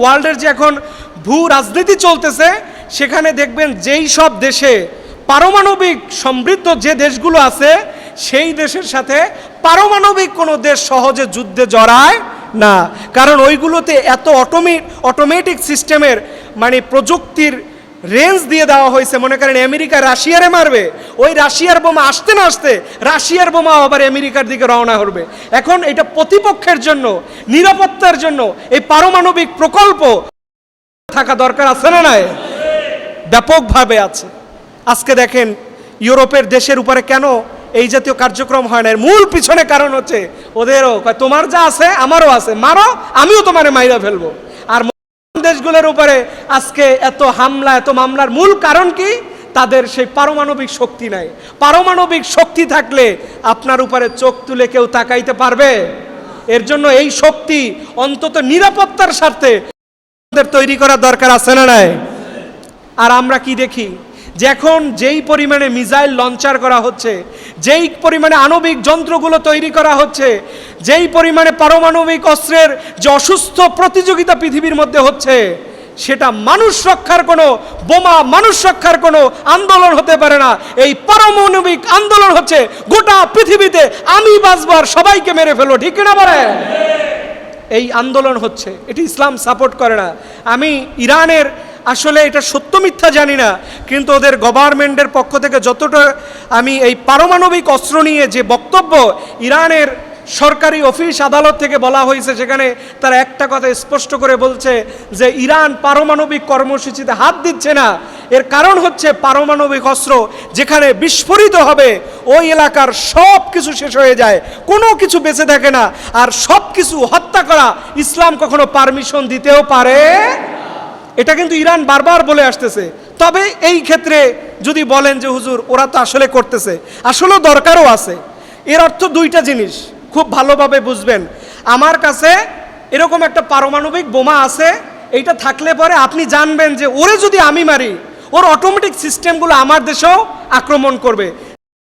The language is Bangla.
ওয়ার্ল্ডের যে এখন ভূ রাজনীতি চলতেছে, সেখানে দেখবেন যেই সব দেশে পারমাণবিক সমৃদ্ধ যে দেশগুলো আছে, সেই দেশের সাথে পারমাণবিক কোনো দেশ সহজে যুদ্ধে জড়ায় না। কারণ ওইগুলোতে এত অটোমে অটোমেটিক সিস্টেমের মানে প্রযুক্তির রেঞ্জ দিয়ে দেওয়া হয়েছে। মনে করেন আমেরিকা রাশিয়ারে মারবে। ওই রাশিয়ার বোমা আসতে না আসতে রাশিয়ার বোমা আবার আমেরিকার দিকে রওনা করবে এখন এটা প্রতিপক্ষের জন্য, নিরাপত্তার জন্য এই পারমাণবিক প্রকল্প থাকা দরকার আছে না নাই? ব্যাপকভাবে আছে। আজকে দেখেন, ইউরোপের দেশের উপরে কেন এই জাতীয় কার্যক্রম হয় না? মূল পিছনে কারণ হচ্ছে ওদেরও তোমার যা আছে, আমারও আছে। মারো, আমিও তোমারে মাইরা ফেলব। আর দেশগুলোর উপরে আজকে এত হামলা, এত মামলার মূল কারণ কি? তাদের সেই পারমাণবিক শক্তি নাই। পারমাণবিক শক্তি থাকলে আপনার উপরে চোখ তুলে কেউ তাকাইতে পারবে। এর জন্য এই শক্তি অন্তত নিরাপত্তার স্বার্থে তৈরি করা দরকার আছে না নাই? আর আমরা কি দেখি? যে এখন যেই পরিমাণে মিসাইল লঞ্চার করা হচ্ছে যেই পরিমাণে আণবিক যন্ত্রগুলো তৈরি করা হচ্ছে যেই পরিমাণে পারমাণবিক অস্ত্রের যে অসুস্থ প্রতিযোগিতা পৃথিবীর মধ্যে হচ্ছে সেটা মানুষ রক্ষার কোনো বোমা মানুষ রক্ষার কোনো আন্দোলন হতে পারে না। এই পারমাণবিক আন্দোলন হচ্ছে গোটা পৃথিবীতে আমি বাঁচবার সবাইকে মেরে ফেলো ঠিক না পারে এই আন্দোলন হচ্ছে এটি ইসলাম সাপোর্ট করে না। আমি ইরানের আসলে এটা সত্য মিথ্যা জানি না, কিন্তু ওদের গভর্নমেন্টের পক্ষ থেকে যতটা আমি এই পারমাণবিক অস্ত্র নিয়ে যে বক্তব্য ইরানের সরকারি অফিস আদালত থেকে বলা হয়েছে, সেখানে তারা একটা কথা স্পষ্ট করে বলছে যে ইরান পারমাণবিক কর্মসূচিতে হাত দিচ্ছে না। এর কারণ হচ্ছে পারমাণবিক অস্ত্র যেখানে বিস্ফোরিত হবে, ওই এলাকার সব কিছু শেষ হয়ে যায়, কোনো কিছু বেঁচে থাকে না, আর সব কিছু হত্যা করা ইসলাম কখনো পারমিশন দিতেও পারে এটা কিন্তু ইরান বারবার বলে আসতেছে। তবে এই ক্ষেত্রে যদি বলেন যে, হুজুর, ওরা তো আসলে করতেছে। আসলেও দরকারও আছে। এর অর্থ দুইটা জিনিস। খুব ভালোভাবে বুঝবেন। আমার কাছে এরকম একটা পারমাণবিক বোমা আছে, এইটা থাকলে পরে আপনি জানবেন যে, ওরে যদি আমি মারি, ওর অটোমেটিক সিস্টেমগুলো আমার দেশেও আক্রমণ করবে।